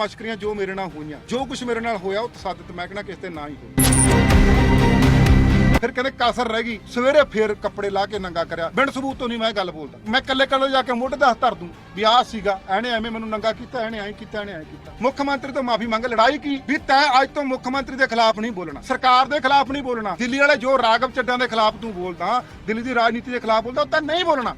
ਮਸ਼ਕਰੀਆਂ ਜੋ ਮੇਰੇ ਨਾਲ ਹੋਈਆਂ, ਜੋ ਕੁਝ ਮੇਰੇ ਨਾਲ ਹੋਇਆ, ਉਹ ਤਸਾਦਤ ਮੈਂ ਕਹਿੰਦਾ ਕਿਸੇ ਤੇ ਨਾ ਹੀ ਹੋਇਆ ਫਿਰ ਕਹਿੰਦੇ ਕਾਸਰ ਰਹਿ ਗਈ, ਸਵੇਰੇ ਫੇਰ ਕੱਪੜੇ ਲਾ ਕੇ ਨੰਗਾ ਕਰਿਆ। ਬਿਨ ਸਬੂਤ ਤੋਂ ਨਹੀਂ ਮੈਂ ਗੱਲ ਬੋਲਦਾ। ਮੈਂ ਕੱਲੇ ਕੱਲੇ ਜਾ ਕੇ ਮੋਢੇ ਦਾ ਧਰ ਦੂੰ, ਵੀ ਆਹ ਸੀਗਾ, ਐਨੇ ਐਵੇਂ ਮੈਨੂੰ ਨੰਗਾ ਕੀਤਾ, ਐਨੇ ਐਂ ਕੀਤਾ, ਐਨੇ ਐਂ ਕੀਤਾ। ਮੁੱਖ ਮੰਤਰੀ ਤੋਂ ਮਾਫੀ ਮੰਗ, ਲੜਾਈ ਕੀ? ਵੀ ਤੈਂ ਅੱਜ ਤੋਂ ਮੁੱਖ ਮੰਤਰੀ ਦੇ ਖਿਲਾਫ ਨਹੀਂ ਬੋਲਣਾ। ਸਰਕਾਰ ਦੇ ਖਿਲਾਫ ਨਹੀਂ ਬੋਲਣਾ। ਦਿੱਲੀ ਵਾਲੇ ਜੋ ਰਾਗਵ ਚੱਡਾਂ ਦੇ ਖਿਲਾਫ ਤੂੰ ਬੋਲਦਾ, ਦਿੱਲੀ ਦੀ ਰਾਜਨੀਤੀ ਦੇ ਖਿਲਾਫ ਬੋਲਦਾ, ਉਹ ਤਾਂ ਨਹੀਂ ਬੋਲਣਾ।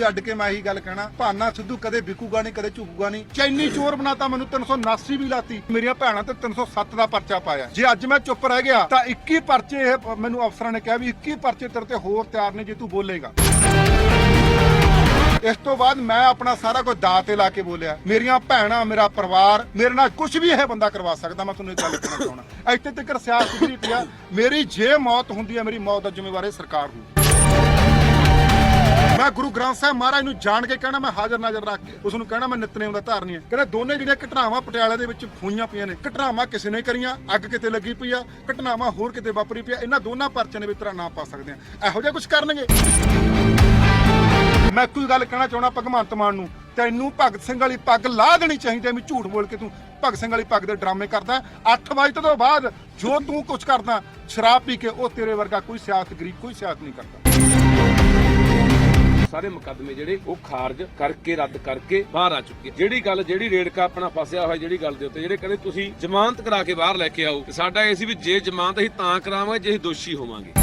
ਝੋਲੀ ਅੱਡ ਕੇ ਮੈਂ ਇਹੀ ਗੱਲ ਕਹਿਣਾ, ਭਾਨਾ ਸਿੱਧੂ ਕਦੇ ਵਿਕੂਗਾ ਨਹੀਂ, ਕਦੇ ਝੁਕੂਗਾ ਨਹੀਂ। ਚੈਨੀ ਚੋਰ ਬਣਾਤਾ ਮੈਨੂੰ 379 ਵੀ ਲਾਤੀ। ਮੇਰੀਆਂ ਭੈਣਾਂ ਤੇ 307 ਦਾ ਪਰਚਾ ਪਾਇਆ। ਜੇ ਅੱਜ ਮੈਂ ਚੁੱਪ ਰਹਿ ਗਿਆ, ਤਾਂ 21 ਪਰਚੇ ਇਹ ਮੈਨੂੰ ਅਫਸਰਾਂ ਨੇ ਕਿਹਾ ਵੀ 21 ਪਰਚੇ ਤੇਰੇ ਤੇ ਹੋਰ ਤਿਆਰ ਨੇ ਜੇ ਤੂੰ ਬੋਲੇਗਾ। ਇਸ ਤੋਂ ਬਾਅਦ ਮੈਂ ਆਪਣਾ ਸਾਰਾ ਕੁਝ ਦਾਅ ਤੇ ਲਾ ਕੇ ਬੋਲਿਆ। ਮੇਰੀਆਂ ਭੈਣਾਂ, ਮੇਰਾ ਪਰਿਵਾਰ, ਮੇਰੇ ਨਾਲ ਕੁਝ ਵੀ ਇਹ ਬੰਦਾ ਕਰਵਾ ਸਕਦਾ, ਮੈਂ ਤੁਹਾਨੂੰ ਇੱਕ ਗੱਲ ਕਹਿਣਾ ਚਾਹੁੰਦਾ। ਇੱਥੇ ਤੱਕ ਸਿਆਸਤ ਦੀ ਪਿਆ। ਮੇਰੀ ਜੇ ਮੌਤ ਹੁੰਦੀ ਹੈ, ਮੇਰੀ ਮੌਤ ਦਾ ਜ਼ਿੰਮੇਵਾਰ ਇਹ ਸਰਕਾਰ ਨੂੰ ਮੈਂ ਗੁਰੂ ਗ੍ਰੰਥ ਸਾਹਿਬ ਮਹਾਰਾਜ ਨੂੰ ਜਾਣ ਕੇ ਕਹਿਣਾ, ਮੈਂ ਹਾਜ਼ਰ ਨਾਜ਼ਰ ਰੱਖ ਕੇ। ਉਸ ਨੂੰ ਕਹਿਣਾ, ਮੈਂ ਨਿਤਨੇਮ ਦਾ ਧਾਰਨੀ ਹੈ। ਕਹਿੰਦਾ, ਦੋਨੇ ਜਿਹੜੀਆਂ ਘਟਨਾਵਾਂ ਪਟਿਆਲੇ ਦੇ ਵਿੱਚ ਹੋਈਆਂ ਪਈਆਂ ਨੇ, ਘਟਨਾਵਾਂ ਕਿਸੇ ਨੇ ਕਰੀਆਂ, ਅੱਗ ਕਿਤੇ ਲੱਗੀ ਪਈ ਆ, ਘਟਨਾਵਾਂ ਹੋਰ ਕਿਤੇ ਵਾਪਰੀ ਪਈ ਆ, ਇਹਨਾਂ ਦੋਨਾਂ ਪਰਚਿਆਂ ਦੇ ਵਿੱਚ ਤੇਰਾ ਨਾ ਪਾ ਸਕਦੇ ਆ ਇਹੋ ਜਿਹਾ ਕੁਝ ਕਰਨਗੇ? ਮੈਂ ਕੋਈ ਗੱਲ ਕਹਿਣਾ ਚਾਹਣਾ ਭਗਵੰਤ ਮਾਨ ਨੂੰ, ਤੈਨੂੰ ਭਗਤ ਸਿੰਘ ਵਾਲੀ ਪੱਗ ਲਾ ਦੇਣੀ ਚਾਹੀਦੀ ਐ ਵੀ ਝੂਠ ਬੋਲ ਕੇ ਤੂੰ ਭਗਤ ਸਿੰਘ ਵਾਲੀ ਪੱਗ ਦੇ ਡਰਾਮੇ ਕਰਦਾ 8 ਵਜੇ ਤੋਂ ਬਾਅਦ ਜੋ ਤੂੰ ਕੁਝ ਕਰਦਾ, ਸ਼ਰਾਬ ਪੀ ਕੇ ਉਹ ਤੇਰੇ ਵਰਗਾ ਕੋਈ ਸਿਆਸਤਗਰੀ ਕੋਈ ਸਿਆਸਤ ਨਹੀਂ ਕਰਦਾ। ਸਾਰੇ ਮੁਕੱਦਮੇ ਜਿਹੜੇ ਉਹ ਖਾਰਜ ਕਰਕੇ, ਰੱਦ ਕਰਕੇ ਬਾਹਰ ਆ ਚੁੱਕੇ ਜਿਹੜੀ ਗੱਲ, ਜਿਹੜੀ ਰੇੜਕਾ ਆਪਣਾ ਫਸਿਆ ਹੋਇਆ ਜਿਹੜੀ ਗੱਲ ਦੇ ਉੱਤੇ, ਜਿਹੜੇ ਕਹਿੰਦੇ ਤੁਸੀਂ ਜ਼ਮਾਨਤ ਕਰਾ ਕੇ ਬਾਹਰ ਲੈ ਕੇ ਆਓ, ਸਾਡਾ ਇਹ ਸੀ ਵੀ ਜੇ ਜ਼ਮਾਨਤ ਅਸੀਂ ਤਾਂ ਕਰਾਵਾਂਗੇ, ਜੇ ਅਸੀਂ ਦੋਸ਼ੀ ਹੋਵਾਂਗੇ।